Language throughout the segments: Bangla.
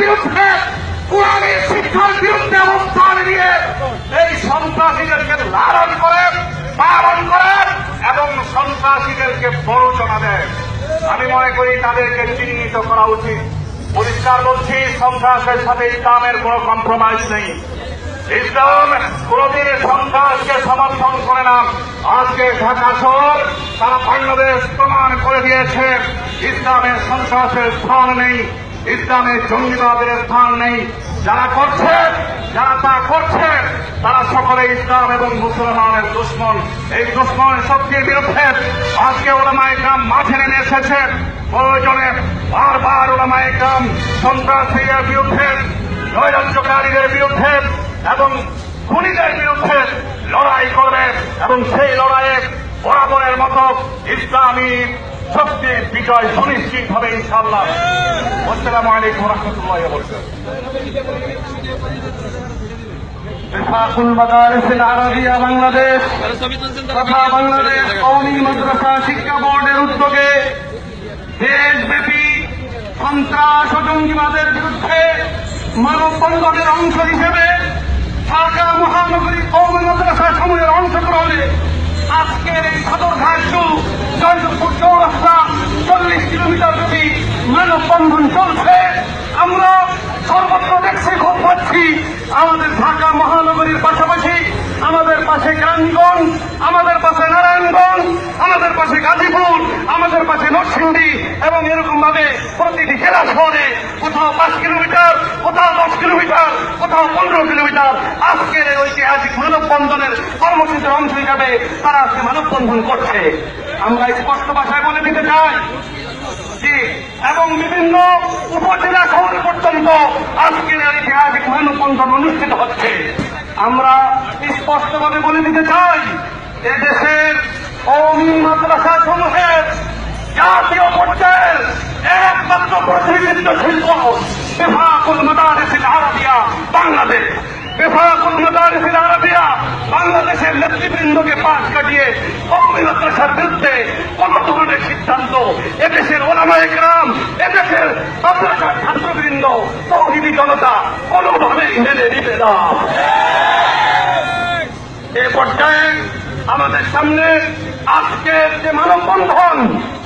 বিরুদ্ধে কোরআনের শিক্ষার বিরুদ্ধে অবস্থান নিয়ে এই সন্ত্রাসীদেরকে লালন করেন, পালন করেন এবং সন্ত্রাসীদেরকে বড়চনা দেন। আমি মনে করি তাদেরকে চিহ্নিত করা উচিত। পরিষ্কার বলছি, সন্ত্রাসের সাথে ইসলামের কোনো কম্প্রোমাইজ নেই। ইসলাম কোনদিন সন্ত্রাসকে সমর্থন করে না। আজকে ঢাকা শহর তারা বাংলাদেশ প্রমাণ করে দিয়েছে, ইসলামের সন্ত্রাসের স্থান নেই। ইসলামের জঙ্গিবাদের স্থান নেই। যারা করছে, যারা তা করছে, তারা সকলে ইসলাম এবং মুসলমানের দুশ্মন। এই দুশ্মন শক্তির বিরুদ্ধে আজকে ওলামায় গ্রাম মাঠে নেমে এসেছে। প্রয়োজনে বারবার ওলামায় গ্রাম সন্ত্রাসীদের বিরুদ্ধে, নৈরাজ্যকারীদের বিরুদ্ধে এবং খুনিদের বিরুদ্ধে লড়াই করবে এবং সেই লড়াইয়ে বরাবরের মতো ইসলামী শক্তির বিজয় সুনিশ্চিত হবে ইনশাল্লাহ আসসালামু আলাইকুম রহমতুল্লাহ শিক্ষা বোর্ডের উদ্যোগে দেশব্যাপী সন্ত্রাস ও জঙ্গিবাদের বিরুদ্ধে মানববন্ধনের অংশ হিসেবে ঢাকা মহানগরী কৌমি মাদ্রাসা সমূহের অংশগ্রহণে আজকের এই সদরঘাট টু জয়পুর চৌরাস্তা চল্লিশ কিলোমিটার ব্যাপী মানববন্ধন চলছে। আমরা সর্বত্র দেখছি, খুব পাচ্ছি। আমাদের ঢাকা মহানগরীর পাশাপাশি আমাদের পাশে গ্রামগঞ্জ আমাদের পাশে নারায়ণগঞ্জ, আমাদের পাশে গাজীপুর, আমাদের পাশে নরসিংদী এবং এরকম ভাবে প্রতিটি জেলা শহরে কোথাও পাঁচ কিলোমিটার, কোথাও দশ কিলোমিটার, কোথাও পনেরো কিলোমিটার আজকের এই ঐতিহাসিক মানববন্ধনের কর্মসূচির অংশ হিসাবে তারা আজকে মানববন্ধন করছে। আমরা স্পষ্ট ভাষায় বলে দিতে চাই জি এবং বিভিন্ন উপজেলা শহর পর্যন্ত আজকের ঐতিহাসিক মানববন্ধন অনুষ্ঠিত হচ্ছে। আমরা স্পষ্টভাবে বলে দিতে চাই এদেশের কৌমি মাদ্রাসা সমূহের জাতীয় পর্যায়ের একমাত্র প্রতিনিধিত্ব শিল্প বেফাকুল মাদারিসিল আরবিয়া বাংলাদেশ মাদারিসিল আরবিয়া বাংলাদেশের নেতৃবৃন্দকে পাশ কাটিয়ে মাদ্রাসার বিরুদ্ধে কোন ধরনের সিদ্ধান্ত, এদেশের ওলামায় গ্রাম এদেশের মাদ্রাসার ছাত্রবৃন্দ, তৌহিদি জনতা কোনোভাবেই মেনে নিবে না। এ পর্যায়ে আমাদের সামনে আজকের যে মানববন্ধন,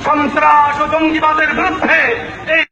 সন্ত্রাস ও জঙ্গিবাদের বিরুদ্ধে এই